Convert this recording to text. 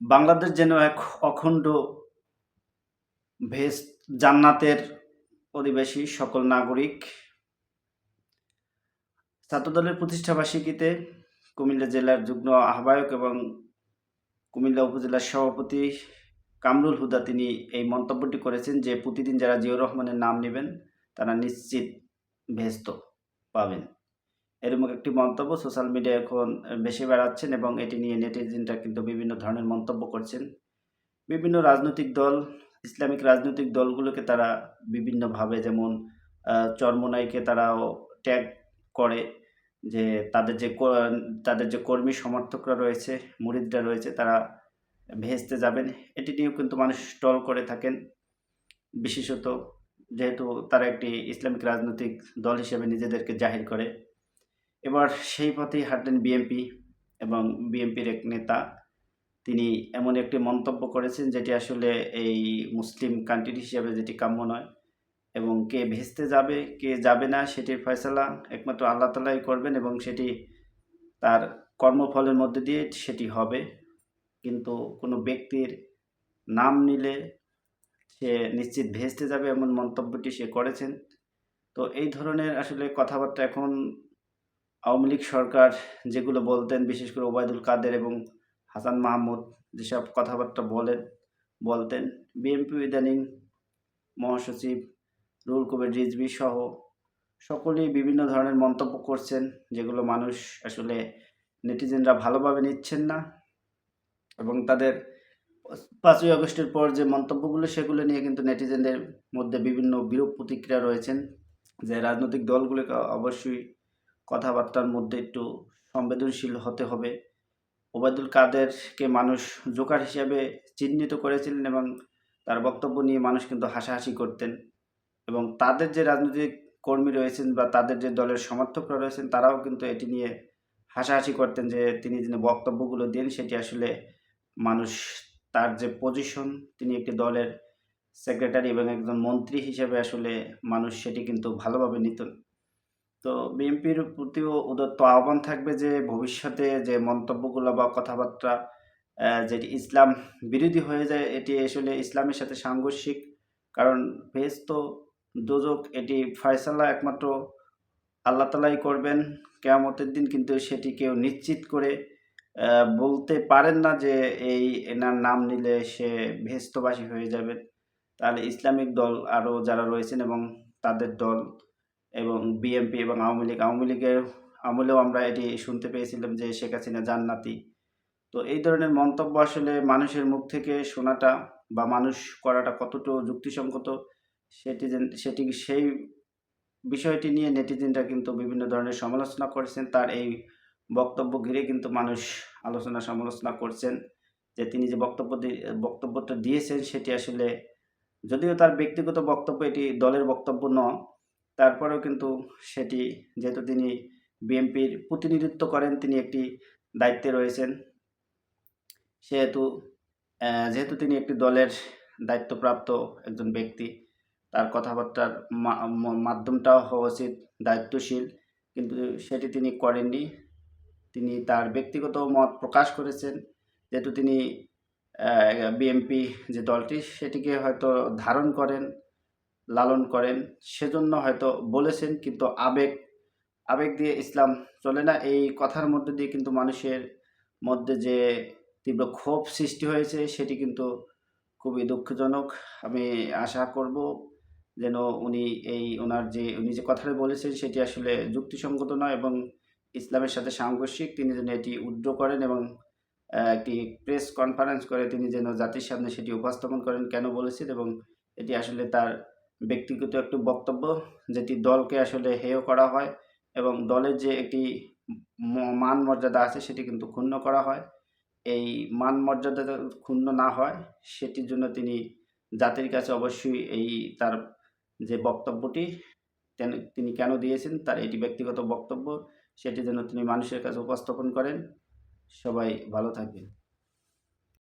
বাংলাদেশ যেন এক অখণ্ড ভেস জান্নাতের অধিবাসী সকল নাগরিক। ছাত্রদলের প্রতিষ্ঠাবার্ষিকীতে কুমিল্লা জেলার যুগ্ম আহ্বায়ক এবং কুমিল্লা উপজেলার সভাপতি কামরুল হুদা তিনি এই মন্তব্যটি করেছেন যে, প্রতিদিন যারা জিয়র রহমানের নাম নেবেন, তারা নিশ্চিত ভেস্ত পাবেন। এরকম একটি মন্তব্য সোশ্যাল মিডিয়া এখন বেশি বেড়াচ্ছেন এবং এটি নিয়ে নেটিজেনরা কিন্তু বিভিন্ন ধরনের মন্তব্য করছেন। বিভিন্ন রাজনৈতিক দল, ইসলামিক রাজনৈতিক দলগুলোকে তারা বিভিন্নভাবে যেমন চরমোনাইকে তারাও ট্যাগ করে যে তাদের যে তাদের যে কর্মী সমর্থকরা রয়েছে, মুরিদরা রয়েছে, তারা ভেস্তে যাবেন। এটি নিয়েও কিন্তু মানুষ টল করে থাকেন। বিশেষত যেহেতু তারা একটি ইসলামিক রাজনৈতিক দল হিসেবে নিজেদেরকে জাহির করে। এবার সেই পথেই হাঁটলেন বিএনপি এবং বিএনপির এক নেতা। তিনি এমন একটি মন্তব্য করেছেন যেটি আসলে এই মুসলিম কান্ট্রি হিসেবে যেটি কাম্য নয় এবং কে ভেস্তে যাবে, কে যাবে না সেটির ফয়সালা একমাত্র আল্লাহ তালাই করবেন এবং সেটি তার কর্মফলের মধ্যে দিয়ে সেটি হবে। কিন্তু কোনো ব্যক্তির নাম নিলে সে নিশ্চিত ভেস্তে যাবে এমন মন্তব্যটি সে করেছেন। তো এই ধরনের আসলে কথাবার্তা এখন আওয়ামী লীগ সরকার যেগুলো বলতেন, বিশেষ করে ওবায়দুল কাদের এবং হাসান মাহমুদ যেসব কথাবার্তা বলেন, বলতেন, বিএনপি ইদানিং মহাসচিব রুল কবির রিজভি সহ সকলেই বিভিন্ন ধরনের মন্তব্য করছেন, যেগুলো মানুষ আসলে নেটিজেনরা ভালোভাবে নিচ্ছেন না এবং তাদের পাঁচই আগস্টের পর যে মন্তব্যগুলো, সেগুলো নিয়ে কিন্তু নেটিজেনদের মধ্যে বিভিন্ন বিরূপ প্রতিক্রিয়া রয়েছেন যে রাজনৈতিক দলগুলোকে অবশ্যই কথাবার্তার মধ্যে একটু সংবেদনশীল হতে হবে। ওবায়দুল কাদেরকে মানুষ জোকার হিসেবে চিহ্নিত করেছিলেন এবং তার বক্তব্য নিয়ে মানুষ কিন্তু হাসাহাসি করতেন। এবং তাদের যে রাজনৈতিক কর্মী রয়েছেন বা তাদের যে দলের সমর্থকরা রয়েছেন, তারাও কিন্তু এটি নিয়ে হাসাহাসি করতেন যে তিনি যিনি বক্তব্যগুলো দেন, সেটি আসলে মানুষ তার যে পজিশন তিনি একটি দলের সেক্রেটারি এবং একজন মন্ত্রী হিসেবে আসলে মানুষ সেটি কিন্তু ভালোভাবে নিতেন। তো বিএনপির প্রতিও উদত্ত আহ্বান থাকবে যে ভবিষ্যতে যে মন্তব্যগুলো বা কথাবার্তা যেটি ইসলাম বিরোধী হয়ে যায়, এটি আসলে ইসলামের সাথে সাংঘর্ষিক। কারণ ভেজ তো দোজক, এটি ফয়সালা একমাত্র আল্লাহ তালাই করবেন। কেয়ামতের দিন কিন্তু সেটি কেউ নিশ্চিত করে বলতে পারেন না যে এই এনার নাম নিলে সে ভেস্তবাসী হয়ে যাবে। তাহলে ইসলামিক দল আরও যারা রয়েছেন এবং তাদের দল এবং বিএনপি এবং আওয়ামী লীগ, আওয়ামী লীগের আমলেও আমরা এটি শুনতে পেয়েছিলাম যে শেখ হাসিনা জান্নাতি। তো এই ধরনের মন্তব্য আসলে মানুষের মুখ থেকে শোনাটা বা মানুষ করাটা কতটুকু যুক্তিসঙ্গত সেটি সেটি সেই বিষয়টি নিয়ে নেটিজেনরা কিন্তু বিভিন্ন ধরনের সমালোচনা করেছেন। তার এই বক্তব্য ঘিরে কিন্তু মানুষ আলোচনা সমালোচনা করছেন যে তিনি যে বক্তব্য বক্তব্যটা দিয়েছেন সেটি আসলে যদিও তার ব্যক্তিগত বক্তব্য এটি দলের বক্তব্য নয় তারপরেও কিন্তু সেটি যেহেতু তিনি বিএনপির প্রতিনিধিত্ব করেন, তিনি একটি দায়িত্বে রয়েছেন। সেহেতু যেহেতু তিনি একটি দলের দায়িত্বপ্রাপ্ত একজন ব্যক্তি, তার কথাবার্তার মাধ্যমটাও হওয়া উচিত, দায়িত্বশীল। কিন্তু সেটি তিনি করেননি। তিনি তার ব্যক্তিগত মত প্রকাশ করেছেন, যেহেতু তিনি বিএনপি যে দলটি, সেটিকে হয়তো ধারণ করেন। লালন করেন। সেজন্য হয়তো বলেছেন, কিন্তু আবেগ আবেগ দিয়ে ইসলাম চলে না। এই কথার মধ্যে দিয়ে কিন্তু মানুষের মধ্যে যে তীব্র ক্ষোভ সৃষ্টি হয়েছে, সেটি কিন্তু খুবই দুঃখজনক। আমি আশা করব যেন উনি এই, ওনার যে, উনি যে কথাটা বলেছেন, সেটি আসলে যুক্তিসঙ্গত নয় এবং ইসলামের সাথে সাংঘর্ষিক। তিনি যেন এটি উদ্র করেন এবং একটি প্রেস কনফারেন্স করে তিনি যেন জাতির সামনে সেটি উপস্থাপন করেন, কেন বলেছেন এবং এটি আসলে তার ব্যক্তিগত একটি বক্তব্য, যেটি দলকে আসলে হেয় করা হয় এবং দলের যে একটি মান মর্যাদা আছে সেটি কিন্তু ক্ষুণ্ণ করা হয়। এই মান মর্যাদা ক্ষুণ্ণ না হয়, সেটির জন্য তিনি জাতির কাছে অবশ্যই এই তার যে বক্তব্যটি তিনি কেন দিয়েছেন, তার এটি ব্যক্তিগত বক্তব্য, সেটি যেন তিনি মানুষের কাছে উপস্থাপন করেন। সবাই ভালো থাকবেন।